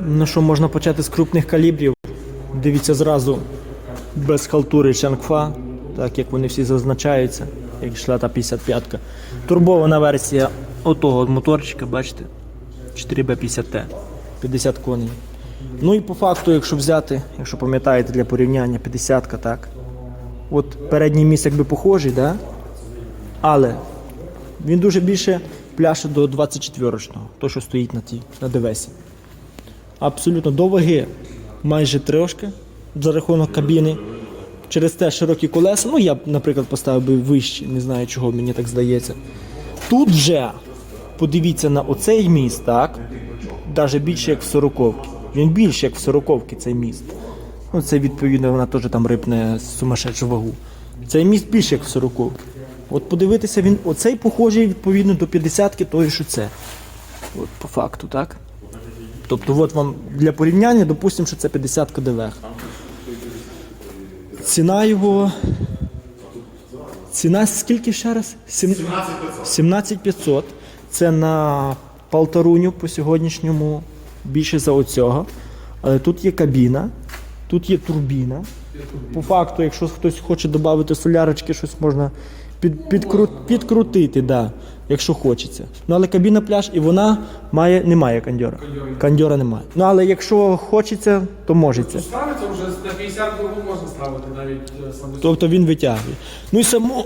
Ну що, можна почати з крупних калібрів. Дивіться зразу без халтури Чангфа, так як вони всі зазначаються, як йшла та 55-ка. Турбована версія отого моторчика, бачите? 4B50T, 50 коней. Ну і по факту, якщо взяти, якщо пам'ятаєте для порівняння, 50-ка, так? От передній міст якби похожий, да? але він дуже більше пляше до 24-річного, то що стоїть на тій, на ДВСі. Абсолютно до ваги майже трошки за рахунок кабіни. Через те широкі колеса. Ну, я б, наприклад, поставив би вище, не знаю чого, мені так здається. Тут вже подивіться на оцей міст, так? Навіть більше як в 40 Він більше як в 40 цей міст. Ну, це відповідно, вона теж там рипне сумасшедшу вагу. Цей міст більше як в 40 От подивитися, він оцей похожий відповідно до 50-ки, той, що це. От по факту, так? Тобто, от вам для порівняння, допустимо, що це 50 КДВ. Ціна його. Ціна скільки ще раз? 17 500. Це на полторуню по сьогоднішньому більше за оцього. Але тут є кабіна, тут є турбіна. По факту, якщо хтось хоче додати солярочки, щось можна під, підкру, підкрутити, да, якщо хочеться. Ну але кабіна пляж і вона має, не має кандьора. Кандьора немає. Ну але якщо хочеться, то можеться. Ставиться вже на 50 кругу можна ставити навіть е, саме. Тобто він витягує. Ну і саму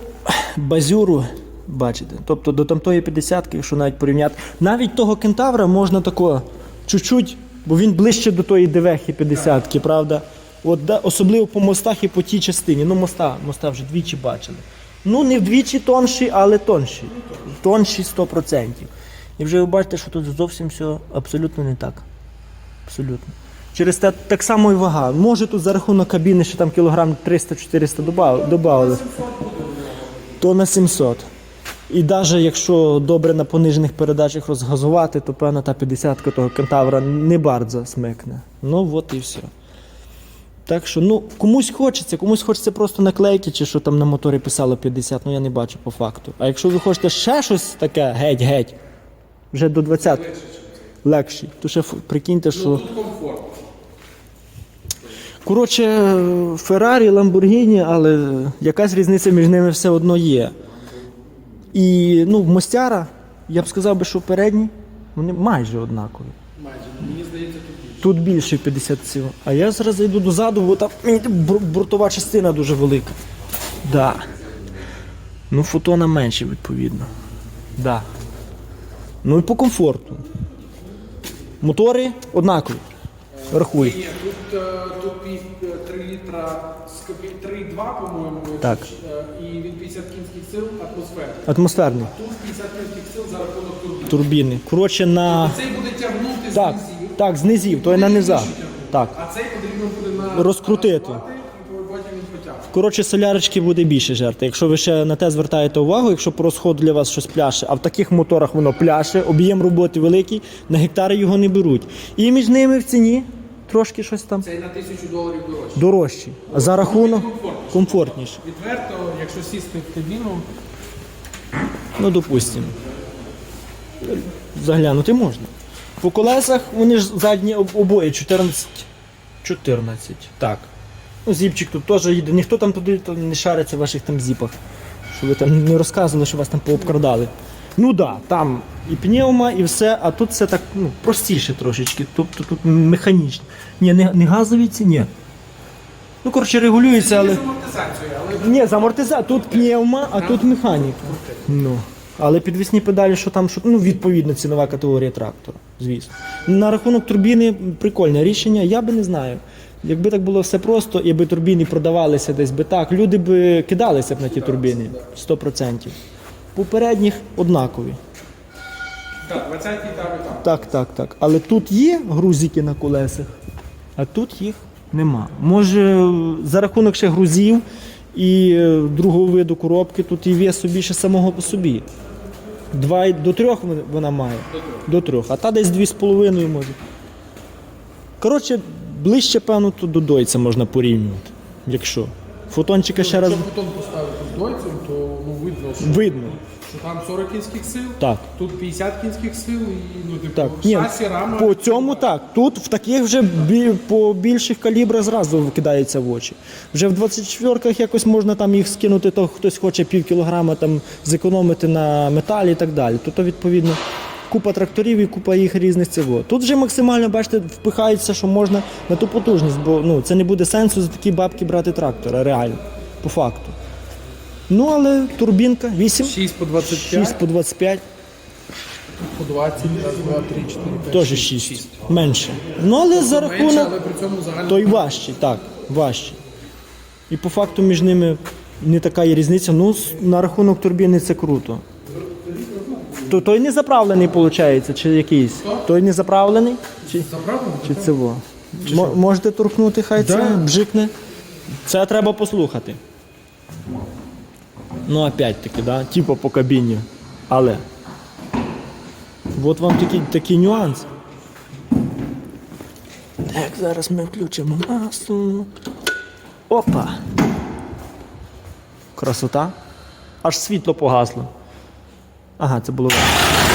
базюру, бачите, тобто до тамтої 50-ки, якщо навіть порівняти, навіть того кентавра можна тако чуть-чуть, бо він ближче до тої девехи 50-ки, правда? От, да, особливо по мостах і по тій частині. Ну, моста, моста вже двічі бачили. Ну, не вдвічі тонші, але тонші. Тонші 100%. І вже ви бачите, що тут зовсім все абсолютно не так. Абсолютно. Через те так само і вага. Може тут за рахунок кабіни ще там кілограм 300-400 додали. То на 700. І навіть якщо добре на понижених передачах розгазувати, то певно та 50-ка того кентавра не bardzo смикне. Ну от і все. Так що, ну, комусь хочеться, комусь хочеться просто наклейки, чи що там на моторі писало 50, ну я не бачу по факту. А якщо ви хочете ще щось таке, геть-геть, вже до 20 легші, то ще прикиньте, що. Тут комфорт. Коротше, Феррарі, Ламборгіні, але якась різниця між ними все одно є. І ну, Мостяра, я б сказав би, що передні, вони майже однакові. Майже. Мені здається, тут більше. Тут більше 57. А я зараз зайду дозаду, бо там бортова частина дуже велика. Да. Ну, фотона менше, відповідно. Да. Ну і по комфорту. Мотори однакові. Рахуй. Ні, тут, е, тут е, 3 літра 3,2, по-моєму, Так. е, і від 50 кінських сил атмосфери. Атмосферний. Тут 50 кінських сил за рахунок турбіни. Турбіни. Коротше, на. Цей буде тягнути Так, з низів, так, з низів, то є на низах. Так. а цей потрібно буде на Розкрутити. працювати, і потім він потягне. Коротше, солярочки буде більше жерти. Якщо ви ще на те звертаєте увагу, якщо по розходу для вас щось пляше, а в таких моторах воно пляше, об'єм роботи великий, на гектари його не беруть. І між ними в ціні трошки щось там Цей на 1000 доларів дорожче. дорожче. А за рахунок комфортніше. Відверто, якщо сісти в кабіну, Ну, допустимо. Заглянути можна. По колесах вони ж задні обоє 14. 14. Так. Ну, зіпчик тут теж їде. Ніхто там туди то не шариться в ваших там зіпах. Що ви там не розказували, що вас там пообкрадали. Ну так, да, там і пневма, і все, а тут все так ну, простіше трошечки. Тобто тут механічно. Ні, не, не газові ці, ні. Ну, коротше, регулюється, але. Ні, з амортиза. Тут пневма, а тут механіка. Ну. Але підвісні педалі, що там, що, ну, відповідно, цінова категорія трактора, звісно. На рахунок турбіни прикольне рішення, я би не знаю. Якби так було все просто, і би турбіни продавалися десь би так, люди б кидалися б на ті турбіни 100%. Попередніх однакові. так, 20 там і там. Так, так, так. Але тут є грузики на колесах, а тут їх нема. Може, за рахунок ще грузів і е, другого виду коробки, тут і весу більше самого по собі. Два до трьох вона- має. До трьох. А та десь дві з половиною може. Коротше, ближче, певно, тут до дойця можна порівнювати. Якщо. Фотончика ще раз Що фотон поставити дойцем, то ну, видно, що видно. Що там 40 кінських сил, Так. тут 50 кінських сил і ну, типу, Так, ні, шасі, рама. по цьому так. Тут в таких вже бі, по більших калібрах зразу кидається в очі. Вже в 24-ках якось можна там їх скинути, то хтось хоче пів кілограма там зекономити на металі і так далі. То, то відповідно купа тракторів і купа їх різних цього. Тут вже максимально, бачите, впихається, що можна на ту потужність, бо ну, це не буде сенсу за такі бабки брати трактора, реально, по факту. Ну, але турбінка 8, 6 по 25, 6 по 25. по 20, раз, два, три, чотири, п'ять. Теж 6. Менше. Ну, але за Менше, рахунок. але при цьому загально. Той важчий, так, важчий. І по факту між ними не така є різниця. Ну, с- на рахунок турбіни це круто. То той не заправлений, виходить, чи якийсь? Той не заправлений? Чи, Заправлено? чи це во? Мо- можете торкнути, хай це бжикне. Це треба послухати. Ну, опять-таки, да? типу по кабіні. Але. От вам такий, такий нюанс. Так, зараз ми включимо масу. Опа. Красота. Аж світло погасло. Ага, це було. важко.